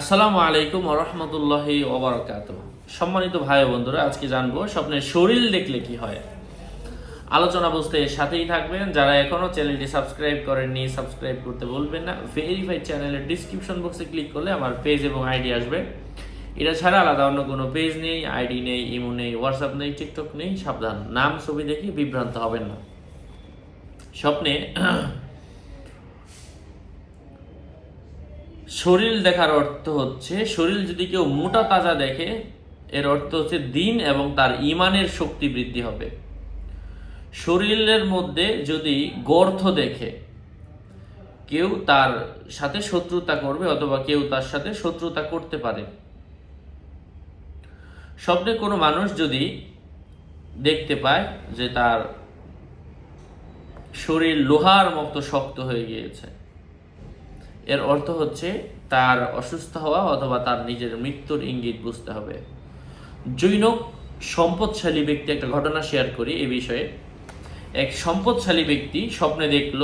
আসসালামু আলাইকুম রহমতুল্লাহি ওবরাকাত সম্মানিত ভাই বন্ধুরা, আজকে জানব স্বপ্নের শরীর দেখলে কি হয়। আলোচনা বুঝতে সাথেই থাকবেন। যারা এখনও চ্যানেলটি সাবস্ক্রাইব করেননি, সাবস্ক্রাইব করতে বলবেন না। ভেরিফাইড চ্যানেলের ডিসক্রিপশন বক্সে ক্লিক করলে আমার পেজ এবং আইডি আসবে। এটা ছাড়া আলাদা অন্য কোনো পেজ নেই আইডি নেই ইমো নেই হোয়াটসঅ্যাপ নেই টিকটক নেই, সাবধান। নাম, ছবি দেখে বিভ্রান্ত হবেন না। স্বপ্নে শরীর দেখার অর্থ হচ্ছে, শরীর যদি কেউ মোটা তাজা দেখে, এর অর্থ হচ্ছে দিন এবং তার ইমানের শক্তি বৃদ্ধি হবে। শরীরের মধ্যে যদি গর্থ দেখে, কেউ তার সাথে শত্রুতা করবে অথবা কেউ তার সাথে শত্রুতা করতে পারে। স্বপ্নে কোনো মানুষ যদি দেখতে পায় যে তার শরীর লোহার মতো শক্ত হয়ে গিয়েছে এর অর্থ হচ্ছে তার অসুস্থ হওয়া অথবা তার নিজের মৃত্যুর ইঙ্গিত বুঝতে হবে। জৈনক সম্পদশালী ব্যক্তি একটা ঘটনা শেয়ার করি এ বিষয়ে। এক সম্পদশালী ব্যক্তি স্বপ্নে দেখল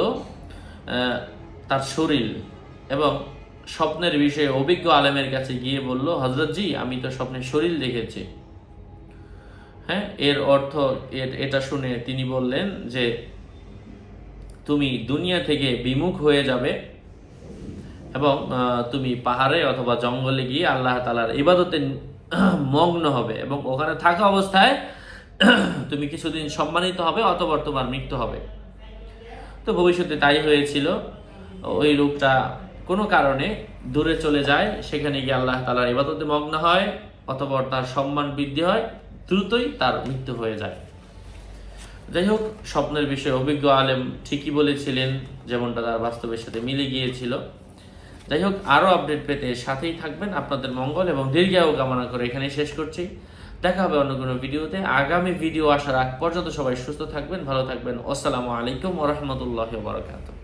তার শরীর এবং স্বপ্নের বিষয়ে অভিজ্ঞ আলেমের কাছে গিয়ে বলল হজরতজি আমি তো স্বপ্নে শরীর দেখেছি। হ্যাঁ এর অর্থ এটা শুনে তিনি বললেন যে, তুমি দুনিয়া থেকে বিমুখ হয়ে যাবে এবং তুমি পাহাড়ে অথবা জঙ্গলে গিয়ে আল্লাহ তালার ইবাদতে মগ্ন হবে এবং ওখানে থাকা অবস্থায় তুমি কিছুদিন সম্মানিত হবে অথবা তোমার মৃত্যু হবে। তো ভবিষ্যতে তাই হয়েছিল। ওই লোকটা কোনো কারণে দূরে চলে যায়, সেখানে গিয়ে আল্লাহ তালার ইবাদতে মগ্ন হয় অথবা তার সম্মান বৃদ্ধি হয়, দ্রুতই তার মৃত্যু হয়ে যায়। যাই হোক, স্বপ্নের বিষয়ে অভিজ্ঞ আলেম ঠিকই বলেছিলেন, যেমনটা তার বাস্তবের সাথে মিলে গিয়েছিল। যাই হোক আরও আপডেট পেতে সাথেই থাকবেন। আপনাদের মঙ্গল এবং দীর্ঘায়ু কামনা করে এখানে শেষ করছি। দেখা হবে অন্য কোনো ভিডিওতে। আগামী ভিডিও আসার আগ পর্যন্ত সবাই সুস্থ থাকবেন, ভালো থাকবেন। আসসালামু আলাইকুম রহমতুল্লাহ বারকাতুহ।